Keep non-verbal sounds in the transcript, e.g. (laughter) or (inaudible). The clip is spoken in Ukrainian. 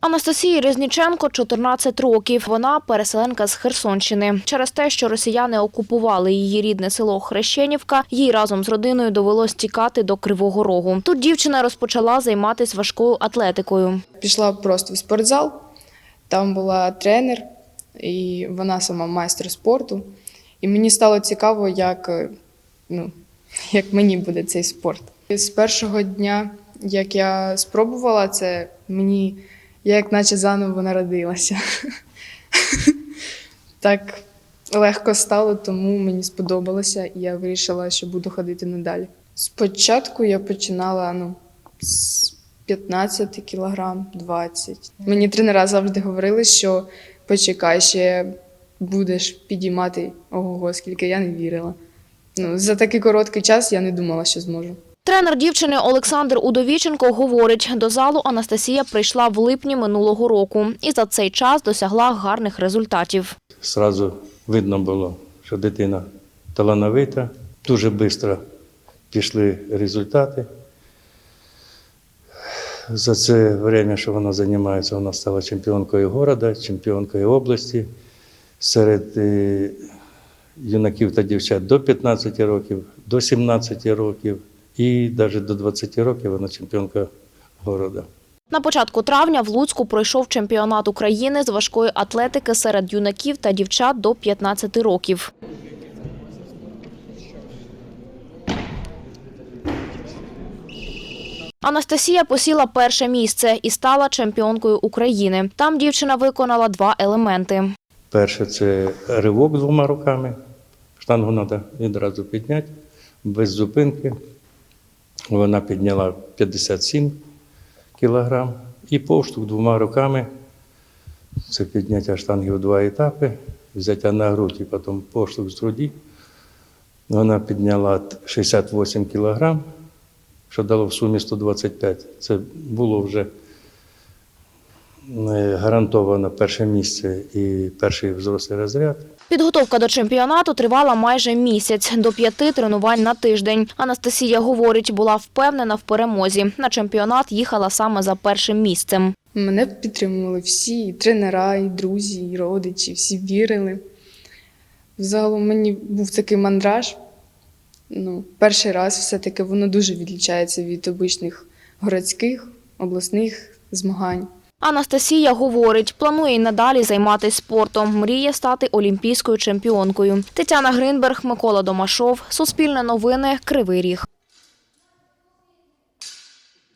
Анастасії Різніченко 14 років. Вона переселенка з Херсонщини. Через те, що росіяни окупували її рідне село Хрещенівка, їй разом з родиною довелось тікати до Кривого Рогу. Тут дівчина розпочала займатися важкою атлетикою. Пішла просто в спортзал, там була тренер, і вона сама майстер спорту. І мені стало цікаво, як, е, ну, (laughs) як мені буде цей спорт. З першого дня, як я спробувала це, мені я як наче заново народилася. Так легко стало, тому мені сподобалося, і я вирішила, що буду ходити надалі. Спочатку я починала ну, з 15 кілограм, 20. Мені тренера завжди говорили, що почекай, ще будеш підіймати ого, скільки я не вірила. Ну, за такий короткий час я не думала, що зможу. Тренер дівчини Олександр Удовіченко говорить, до залу Анастасія прийшла в липні минулого року і за цей час досягла гарних результатів. Сразу видно було, що дитина талановита, дуже швидко пішли результати. За це время, що вона займається, вона стала чемпіонкою міста, чемпіонкою області серед е, юнаків та дівчат до 15 років, до 17 років і навіть до 20 років вона чемпіонка міста. На початку травня в Луцьку пройшов чемпіонат України з важкої атлетики серед юнаків та дівчат до 15 років. Анастасія посіла перше місце і стала чемпіонкою України. Там дівчина виконала два елементи. Перше це ривок двома руками. Штангу треба відразу підняти, без зупинки. Вона підняла 57 кілограм. І поштук двома руками. Це підняття штанги в два етапи, взяття на грудь і потім поштовх з груді. Вона підняла 68 кілограм, що дало в сумі 125. Це було вже гарантовано перше місце і перший взрослий розряд. Підготовка до чемпіонату тривала майже місяць, до п'яти тренувань на тиждень. Анастасія говорить, була впевнена в перемозі. На чемпіонат їхала саме за першим місцем. Мене підтримували всі, і тренера, і друзі, і родичі, всі вірили. Взагалом мені був такий мандраж. Ну, перший раз все-таки воно дуже відлічається від обичних городських, обласних змагань. Анастасія говорить, планує й надалі займатися спортом. Мріє стати олімпійською чемпіонкою. Тетяна Гринберг, Микола Домашов. Суспільне новини. Кривий Ріг.